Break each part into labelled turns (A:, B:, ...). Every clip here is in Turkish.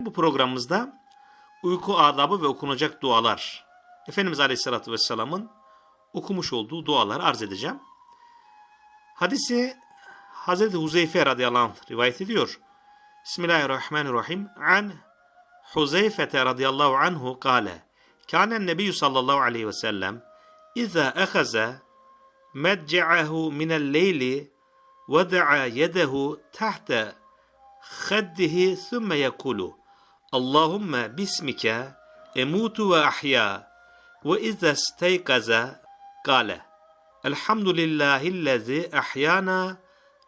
A: Bu programımızda uyku adabı ve okunacak dualar, Efendimiz Aleyhisselatü Vesselam'ın okumuş olduğu duaları arz edeceğim. Hadisi Hazreti Huzeyfe radıyallahu anh rivayet ediyor. Bismillahirrahmanirrahim. An Huzeyfete radıyallahu anhu kâle. Kânen nebiyyü sallallahu aleyhi ve sellem. İzâ ehaze medce'ahu minel leyli ve da'a yedehu tahte kheddihi sümme yekulu. Allahumme bismike emutu ve ahya ve izze steykaza kale Elhamdülillahillezi ahyana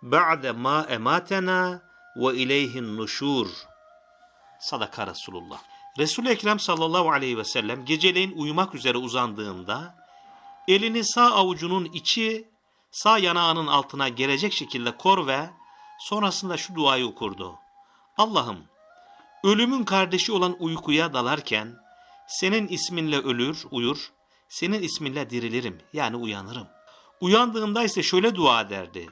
A: ba'de ma ematena ve ileyhin nuşur. Sadaka Resulullah. Resul-i Ekrem sallallahu aleyhi ve sellem geceleyin uyumak üzere uzandığında elini sağ avucunun içi sağ yanağının altına gelecek şekilde kor ve sonrasında şu duayı okurdu. Allah'ım ölümün kardeşi olan uykuya dalarken senin isminle ölür, uyur, senin isminle dirilirim yani uyanırım. Uyandığında ise şöyle dua ederdi.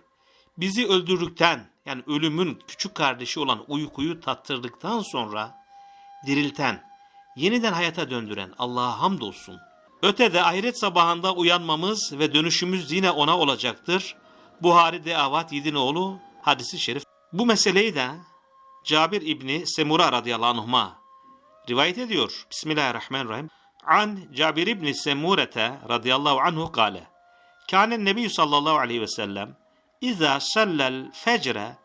A: Bizi öldürdükten yani ölümün küçük kardeşi olan uykuyu tattırdıktan sonra dirilten, yeniden hayata döndüren Allah'a hamdolsun. Ötede ahiret sabahında uyanmamız ve dönüşümüz yine ona olacaktır. Buhari Deavat Yedinoğlu hadisi şerif. Bu meseleyi de Cabir İbni Semura radıyallahu anhuma rivayet ediyor. Bismillahirrahmanirrahim. An Cabir İbni Semurete radıyallahu anhu kale. Kânen Nebi sallallahu aleyhi ve sellem İzâ sallel fecre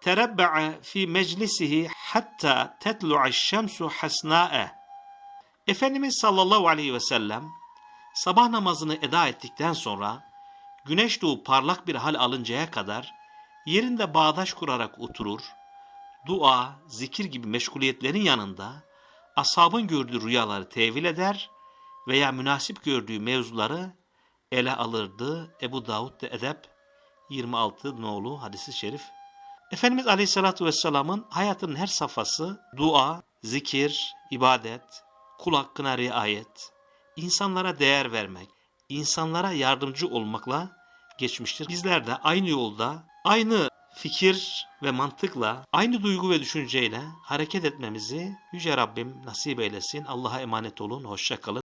A: terebbe'a fi meclisihi hatta tetlu'a şemsu hasna'e. Efendimiz sallallahu aleyhi ve sellem sabah namazını eda ettikten sonra güneş doğup parlak bir hal alıncaya kadar yerinde bağdaş kurarak oturur, dua, zikir gibi meşguliyetlerin yanında ashabın gördüğü rüyaları tevil eder veya münasip gördüğü mevzuları ele alırdı. Ebu Davud de Edep 26 nolu hadisi şerif. Efendimiz Aleyhisselatü Vesselam'ın hayatının her safhası dua, zikir, ibadet, kul hakkına riayet, insanlara değer vermek, insanlara yardımcı olmakla geçmiştir. Bizler de aynı yolda, aynı fikir ve mantıkla, aynı duygu ve düşünceyle hareket etmemizi Yüce Rabbim nasip eylesin. Allah'a emanet olun, hoşça kalın.